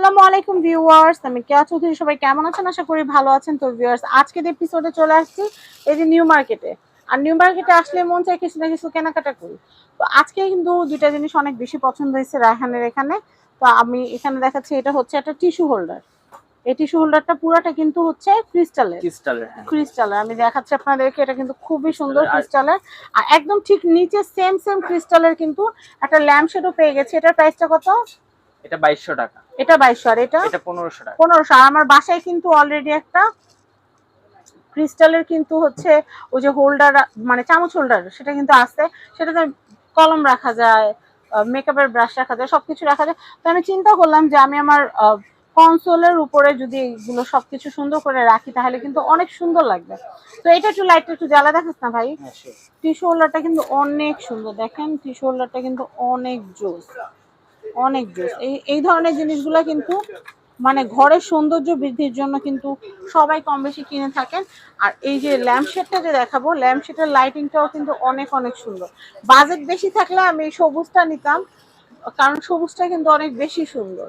আসসালামু আলাইকুম ভিউয়ার্স আমি কেয়া চৌধুরী সবাই কেমন আছেন? আশা করি ভালো আছেন। তো ভিউয়ার্স আজকের এপিসোডে চলে আসছি এই যে নিউ মার্কেটে আর নিউ মার্কেটে আসলে মন চাই কিছু না কিছু কেনাকাটা করি। তো আজকে কিন্তু দুইটা জিনিস অনেক বেশি পছন্দ হয়েছে রায়হানের এখানে। তো আমি এখানে দেখাচ্ছি এটা হচ্ছে একটা টিস্যু হোল্ডার এই টিস্যু হোল্ডারটা পুরাটা কিন্তু হচ্ছে ক্রিস্টালের ক্রিস্টালের ক্রিস্টালের আমি দেখাচ্ছি আপনাদেরকে এটা কিন্তু খুবই সুন্দর ক্রিস্টালের আর একদম ঠিক নিচে সেম সেম ক্রিস্টালের কিন্তু একটা ল্যাম্প শেডও পেয়ে গেছে। এটার প্রাইসটা কত? এটা বাইশশো টাকা। এটা বাইশশো আর এটা? পনেরোশো টাকা। পনেরোশো। আর আমার বাসায় কিন্তু অলরেডি একটা ক্রিস্টালের কিন্তু হচ্ছে ওই যে হোল্ডার মানে চামচ হোল্ডার সেটা কিন্তু আছে। সেটাতে কলম রাখা যায় মেকআপের ব্রাশ রাখা যায় সবকিছু রাখা যায়। তো আমি চিন্তা করলাম যে আমি আমার কনসোলের উপরে যদি এগুলো সবকিছু সুন্দর করে রাখি তাহলে কিন্তু অনেক সুন্দর লাগবে। তো এটা একটু লাইটটা একটু জ্বালা দেখাস না ভাই? হ্যাঁ, sure. টিস্যু হোল্ডারটা কিন্তু অনেক সুন্দর। দেখেন টিস্যু হোল্ডারটা কিন্তু অনেক জোস। অনেক জোস এই এই ধরনের জিনিসগুলো কিন্তু মানে ঘরের সৌন্দর্য বৃদ্ধির জন্য কিন্তু সবাই কম বেশি কিনে থাকেন। আর এই যে ল্যাম্প শেডটা যে দেখাবো ল্যাম্প শেডের লাইটিংটাও কিন্তু অনেক অনেক সুন্দর। বাজেট বেশি থাকলে আমি এই সবুজটা নিতাম কারণ সবুজটা কিন্তু অনেক বেশি সুন্দর।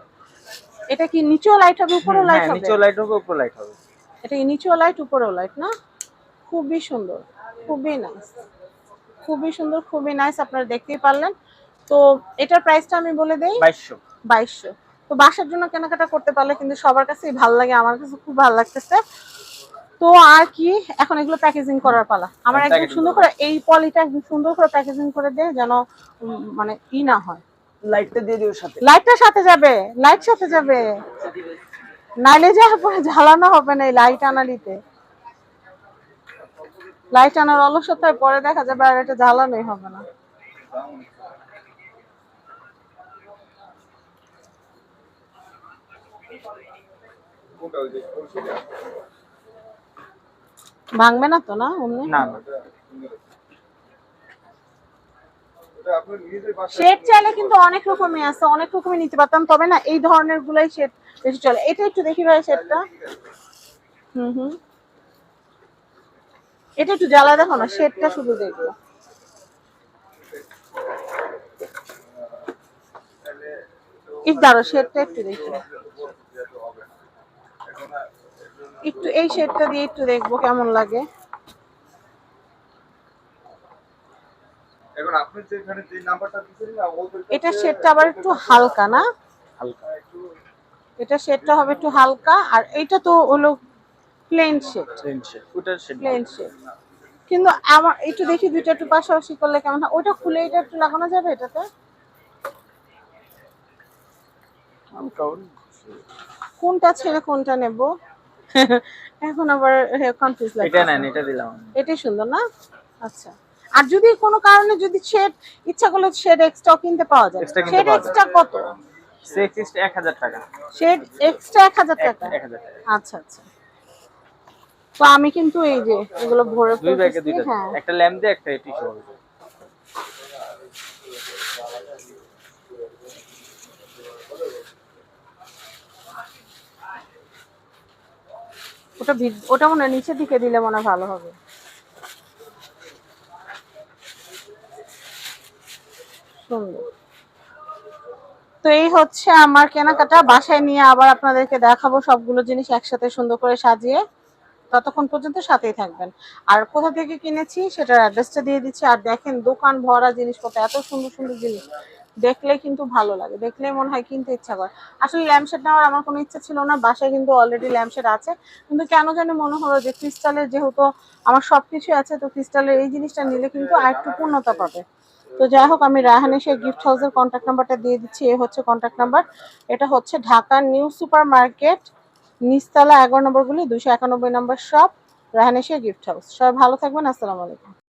এটা কি নিচেও লাইট হবে উপরেও লাইট হ্যাঁ হবে? নিচেও লাইট হবে উপর লাইট হবে। এটা কি নিচেও লাইট উপরেও লাইট না? খুবই সুন্দর খুবই নাইস খুবই সুন্দর খুবই নাইস আপনারা দেখতেই পারলেন। তো এটার প্রাইসটা আমি বলে দেই বাইশশো। বাইশশো। তো বাসার জন্য কেনাকাটা করতে পারলে কিন্তু সবার কাছেই ভালো লাগে আমার কাছে খুব ভালো লাগতেছে। তো আর কি এখন এগুলো প্যাকেজিং করার পালা। আমার একদম সুন্দর করে। এই পলিটা একদম সুন্দর করে প্যাকেজিং করে দে যেন মানে ই না হয়। লাইটটা দিয়ে দিও সাথে। লাইটটার সাথে যাবে লাইট সাথে যাবে। নাইলে যাওয়ার পরে জ্বালানো হবে না এই লাইট আনালিতে। লাইট আনার অলসতায় পরে দেখা যাবে আর এটা জ্বালানোই হবে না। ভাঙবে না তো না? অমনি? না না। শেড চাইলে কিন্তু অনেক রকমই আছে অনেক রকমই নিতে পারতাম। তবে না এই ধরনের গুলাই শেড বেশি চলে। এটা একটু দেখি ভাই শেডটা। হুম হুম। এটা একটু জ্বালা দেখো না শেডটা শুধু দেখব। একটু দাঁড়ো শেডটা একটু দেখি। একটু এই শেডটা দিয়ে একটু দেখব কেমন লাগে। এটা শেডটা আবার একটু হালকা না? হালকা। এটা শেডটা হবে একটু হালকা আর এইটা তো হলো প্লেন শেড। প্লেন শেড কিন্তু আমার একটু দেখি দুইটা একটু পাশাপাশি করলে কেমন হয়? ওটা খুলে এটা একটু লাগানো যাবে এটাতে? কোনটা ছেড়ে কোনটা নেব? এখন আবার কনফিউজ লাগে এটা নেন এটা দিলাম এটাই সুন্দর না? আচ্ছা। আর যদি কোনো কারণে যদি শেড ইচ্ছা করলে শেড এক্সট্রা কিনতে পাওয়া যায় শেড। এক্সট্রা কত? সিক্স সিক্স এক হাজার টাকা। শেড এক্সট্রা এক হাজার টাকা? এক হাজার টাকা। আচ্ছা আচ্ছা। তো আমি কিন্তু এই যে এগুলো ভরে দুই ব্যাগে দুইটা হ্যাঁ। একটা ল্যাম্প দিয়ে একটা টিস্যু ওটা ওটা মনে নিচের দিকে দিলে মনে ভালো হবে। সুন্দর। তো এই হচ্ছে আমার কেনাকাটা। বাসায় নিয়ে আবার আপনাদেরকে দেখাবো সবগুলো জিনিস একসাথে সুন্দর করে সাজিয়ে। ততক্ষণ পর্যন্ত সাথেই থাকবেন। আর কোথা থেকে কিনেছি সেটার অ্যাড্রেসটা দিয়ে দিচ্ছি। আর দেখেন দোকান ভরা জিনিসপত্র, এত সুন্দর সুন্দর জিনিস। দেখলে কিন্তু ভালো লাগে, দেখলে মনে হয় কিনতে ইচ্ছা করে। আসলে ল্যাম্পশেড নেওয়ার আমার কোনো ইচ্ছা ছিল না, বাসায় কিন্তু অলরেডি ল্যাম্পশেড আছে। কিন্তু কেন জানি মনে হলো যে ক্রিস্টালের যেহেতু আমার সবকিছু আছে, তো ক্রিস্টালের এই জিনিসটা নিলে কিন্তু আর একটু পূর্ণতা পাবে। তো যাই হোক, আমি রাহান এসে গিফট হাউসের কন্ট্যাক্ট নাম্বারটা দিয়ে দিচ্ছি, এ হচ্ছে কন্ট্যাক্ট নাম্বার এটা হচ্ছে ঢাকা নিউ সুপার মার্কেট নিচতলা এগারো নম্বরগুলি দুশো একানব্বই নম্বর শপ এশিয়া গিফট হাউস সবাই ভালো থাকবেন, আসসালামু আলাইকুম।